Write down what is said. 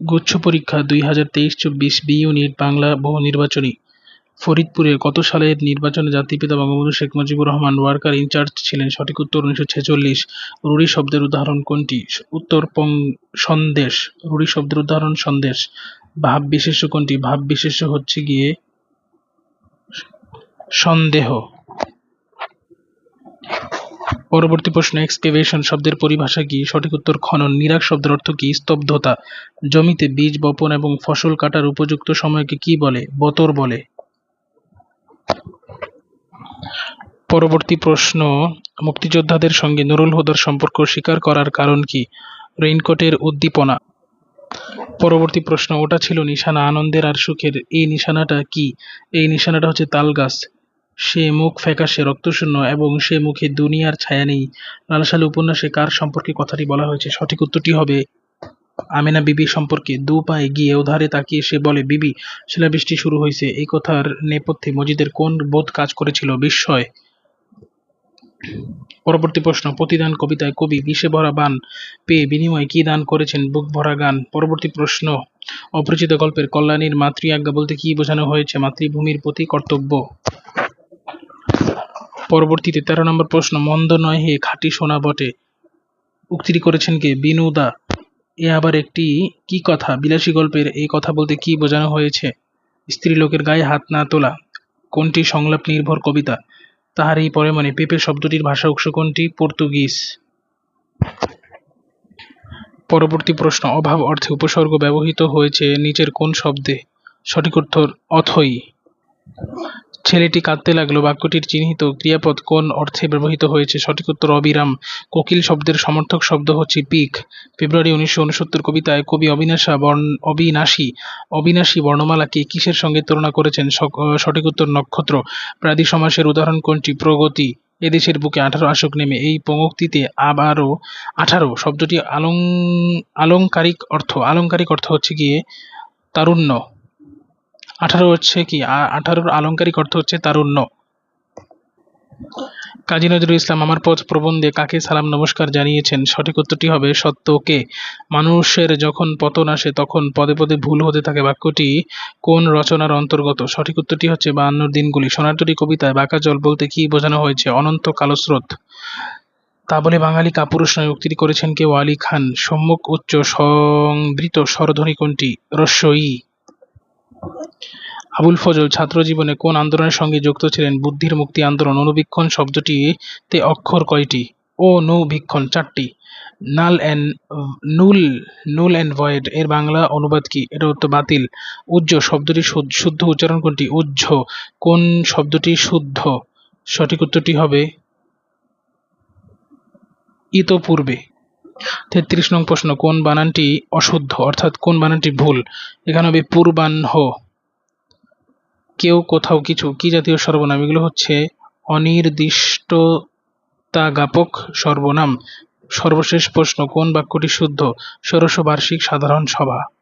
গুচ্ছ পরীক্ষা দুই হাজার তেইশ চব্বিশ বি ইউনিট বাংলা বহু নির্বাচনী। ফরিদপুরে কত সালের নির্বাচনে জাতিপিতা বঙ্গবন্ধু শেখ মুজিবুর রহমান ওয়ার্কার ইনচার্জ ছিলেন? সঠিক উত্তর উনিশশো ছেচল্লিশ। রুড়ি শব্দের উদাহরণ কোনটি? উত্তর পং সন্দেশ। রুড়ি শব্দের উদাহরণ সন্দেশ। ভাব বিশেষ্য কোনটি? ভাব বিশেষ্য হচ্ছে গিয়ে সন্দেহ। পরবর্তী প্রশ্ন এক্সকেভেশন শব্দের পরিভাষা কি? সঠিক উত্তর খনন, নিরাক শব্দের অর্থ কি? স্তব্ধতা। জমিতে বীজ বপন এবং ফসল কাটার উপযুক্ত সময়কে কি বলে? বতর বলে। পরবর্তী প্রশ্ন, মুক্তিযোদ্ধাদের সঙ্গে নুরুল হুদার সম্পর্ক স্বীকার করার কারণ কি? রেইনকোটের উদ্দীপনা। পরবর্তী প্রশ্ন, ওটা ছিল নিশানা আনন্দের আর সুখের, এই নিশানাটা কি? এই নিশানাটা হচ্ছে তালগাছ সে মুখ ফ্যাকাশে রক্তশূন্য এবং সে মুখে দুনিয়ার ছায়া নেই। লালসালু উপন্যাসে কার সম্পর্কে কথাটি বলা হয়েছে? সঠিক উত্তরটি হবে আমেনা বিবি সম্পর্কে। দু পায়ে গিয়ে ওধারে তাকিয়ে সে বলে, বিবি, শিলাবৃষ্টি শুরু হয়েছে। এই কথার নেপথ্যে মজিদের কোন বোধ কাজ করেছিল? বিস্ময়। পরবর্তী প্রশ্ন, প্রতিদান কবিতায় কবি বিষে ভরা বান পেয়ে বিনিময়ে কি দান করেছেন বুক ভরা গান? পরবর্তী প্রশ্ন, অপরিচিত গল্পের কল্যাণীর মাতৃ আজ্ঞা বলতে কি বোঝানো হয়েছে? মাতৃভূমির প্রতি কর্তব্য? পরবর্তীতে তেরো নম্বর প্রশ্ন, মন্দ নয় হে খাঁটি সোনা বটে। উক্তিটি করেছেন কে? বিনু দা। এ আবার একটি কি কথা? বিলাসী গল্পের এই কথা বলতে কি বোঝানো হয়েছে? স্ত্রীলোকের গায়ে হাত না তোলা। কোনটি সংলাপ নির্ভর কবিতা? তাহার এই পরে মানে পেঁপে শব্দটির ভাষা উৎস কোনটি? পর্তুগিজ। পরবর্তী প্রশ্ন, অভাব অর্থে উপসর্গ ব্যবহৃত হয়েছে নিচের কোন শব্দে? সঠিক উত্তর, অথই। ছেলেটি কাঁদতে লাগল। বাক্যটির চিহ্নিত ক্রিয়াপদ কোন অর্থে ব্যবহৃত হয়েছে? সঠিক উত্তর অবিরাম। কোকিল শব্দের সমর্থক শব্দ হচ্ছে পিক। ফেব্রুয়ারি উনিশশো উনসত্তর কবিতায় কবি অবিনাশা বর্ণ, অবিনাশী অবিনাশী বর্ণমালাকে কিসের সঙ্গে তুলনা করেছেন? সঠিক উত্তর নক্ষত্র। প্রাদি সমাসের উদাহরণ কোনটি? প্রগতি। এদেশের বুকে আঠারো আসক নেমে। এই পঙ্ক্তিতে আবারও আঠারো। শব্দটি আলং, আলংকারিক অর্থ। আলংকারিক অর্থ হচ্ছে গিয়ে তারুণ্য। আঠারো হচ্ছে কি? আঠারোর আলংকারিক অর্থ হচ্ছে তারুণ্য। কাজী নজরুল ইসলাম, আমার পথ প্রবন্ধে কাকে সালাম নমস্কার জানিয়েছেন? সঠিক উত্তরটি হবে সত্যকে মানুষের যখন পতন আসে, তখন পদে পদে ভুল হতে থাকে বাক্যটি কোন রচনার অন্তর্গত? সঠিক উত্তরটি হচ্ছে বায়ান্নর দিনগুলি। সোনারতরী কবিতায় বাঁকা জল বলতে কি বোঝানো হয়েছে? অনন্ত কালস্রোত। তা বলে বাঙালি কাপুরুষ নয়, উক্তিটি করেছেন কে? ওয়ালি খান। সম্মুখ উচ্চ সংবৃত স্বরধ্বনি কোনটি? রস্যই। আবুল ফজল, ছাত্র জীবনে কোন আন্দোলনের সঙ্গে যুক্ত ছিলেন? বুদ্ধির মুক্তি আন্দোলন, অনুবীক্ষণ শব্দটিতে অক্ষর কয়টি? ও, নৌবীক্ষণ চারটি। নাল অ্যান্ড ভয়েড, এর বাংলা অনুবাদ কি? এটা হতো বাতিল। উজ্জ শব্দটি শুদ্ধ উচ্চারণ কোনটি? উজ্জ। কোন শব্দটি শুদ্ধ? সঠিক উত্তরটি হবে ইতপূর্বে। তেত্রিশ নং প্রশ্ন, কোন বানানটি অশুদ্ধ? অর্থাৎ কোন বানানটি ভুল? এখানে হবে পূর্বাহ্ন। কেউ কোথাও কিছু, কি জাতীয় সর্বনাম? এগুলো হচ্ছে অনির্দিষ্টতাগাপক সর্বনাম। সর্বশেষ প্রশ্ন, কোন বাক্যটি শুদ্ধ? ষোড়শ বার্ষিক সাধারণ সভা।